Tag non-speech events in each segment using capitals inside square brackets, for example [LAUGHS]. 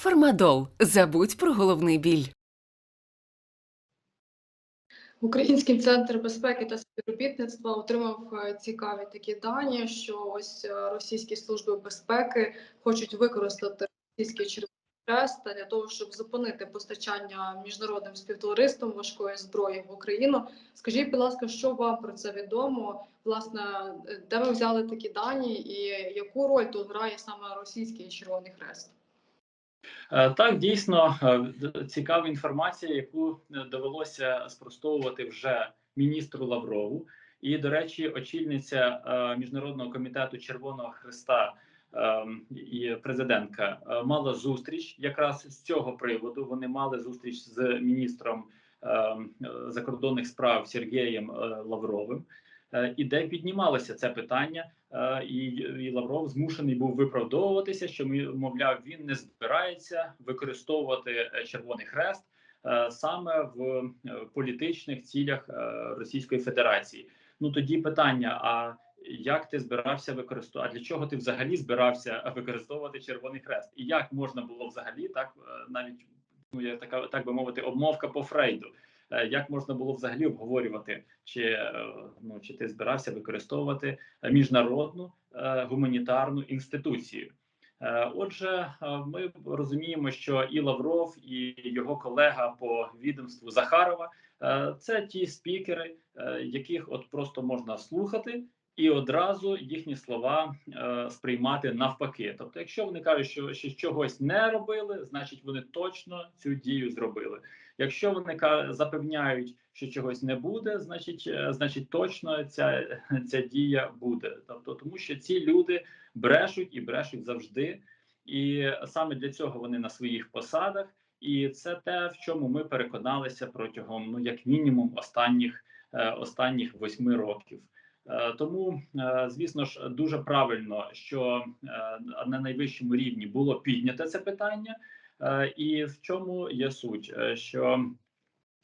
Фармадол. Забудь про головний біль. Український центр безпеки та співробітництва отримав е, цікаві такі дані, що ось е, російські служби безпеки хочуть використати російський Червоний Хрест для того, щоб зупинити постачання міжнародним співтовариством важкої зброї в Україну. Скажіть, будь ласка, що вам про це відомо? Власне, е, де ви взяли такі дані, і яку роль тут грає саме російський Червоний Хрест? Е, Так, дійсно е, цікава інформація, яку е, довелося спростовувати вже міністру Лаврову. І, до речі, очільниця міжнародного комітету Червоного Христа е, і президентка мала зустріч якраз з цього приводу. Вони мали зустріч з міністром е, е, закордонних справ Сергієм Лавровим. Е, І де піднімалося це питання, Е, і, і Лавров змушений був виправдовуватися, що мовляв, він не збирається використовувати е, Червоний Хрест саме в політичних цілях Російської Федерації. Ну тоді питання: а як ти збирався використовувати? А для чого ти взагалі збирався використовувати Червоний Хрест? І як можна було взагалі так навіть ну я така так би мовити, обмовка по Фрейду? Е, Як можна було взагалі обговорювати, чи е, ну чи ти збирався використовувати міжнародну е, гуманітарну інституцію? Отже, ми розуміємо, що і Лавров, і його колега по відомству Захарова це ті спікери, яких от просто можна слухати. І одразу їхні слова е, сприймати навпаки. Тобто, якщо вони кажуть, що, що чогось не робили, значить вони точно цю дію зробили. Якщо вони запевняють, що чогось не буде, значить, е, значить точно ця, [LAUGHS] ця дія буде. Тобто, тому що ці люди брешуть і брешуть завжди, і саме для цього вони на своїх посадах. І це те, в чому ми переконалися протягом, ну як мінімум, останніх е, останніх восьми років. Е, Тому, е, звісно ж, дуже правильно, що е, на найвищому рівні було піднято це питання, і в чому є суть, що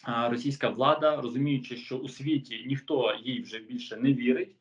російська влада, розуміючи, що у світі ніхто їй вже більше не вірить,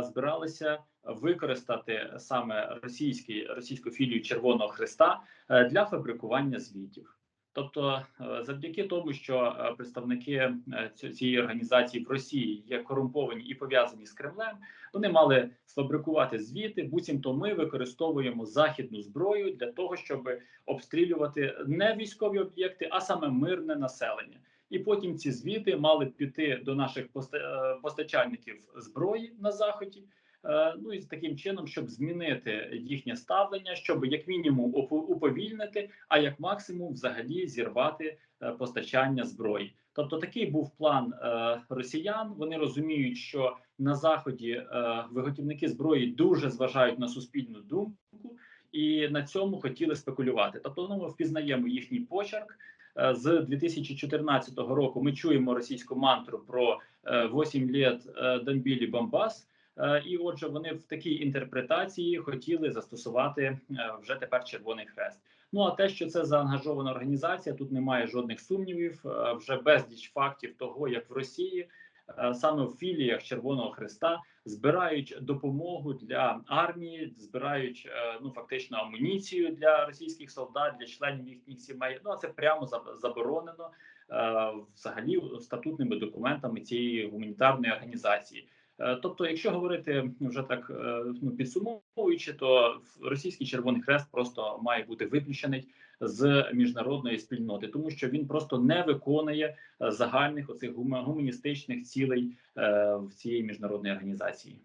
збиралися використати саме російський російську філію Червоного Христа для фабрикування звітів. Тобто, е, завдяки тому, що е, представники е, цієї організації в Росії є корумповані і пов'язані з Кремлем, вони мали сфабрикувати звіти. Буцімто ми використовуємо західну зброю для того, щоб обстрілювати не військові об'єкти, а саме мирне населення. І потім ці звіти мали піти до наших поста- постачальників зброї на заході. Е, Ну і таким чином, щоб змінити їхнє ставлення, щоб як мінімум уповільнити, а як максимум взагалі зірвати е, постачання зброї. Тобто такий був план е, росіян. Вони розуміють, що на заході виготівники зброї дуже зважають на суспільну думку, і на цьому хотіли спекулювати. Тобто, ну, ми впізнаємо їхній почерк. З 2014 року ми чуємо російську мантру про е, 8 літ Донбілі Бомбас. Е, І отже, вони в такій інтерпретації хотіли застосувати е, вже тепер Червоний Хрест. Ну а те, що це заангажована організація, тут немає жодних сумнівів. Е, Вже безліч фактів того, як в Росії е, саме в філіях Червоного Хреста збирають допомогу для армії, збирають е, ну фактично амуніцію для російських солдат, для членів їхніх сімей. Ну а це прямо заборонено е, взагалі статутними документами цієї гуманітарної організації. Е, Тобто, якщо говорити вже так е, ну, підсумовуючи, то російський Червоний Хрест просто має бути виключений з міжнародної спільноти, тому що він просто не виконує е, загальних оцих гума- гуманістичних цілей в цієї міжнародної організації.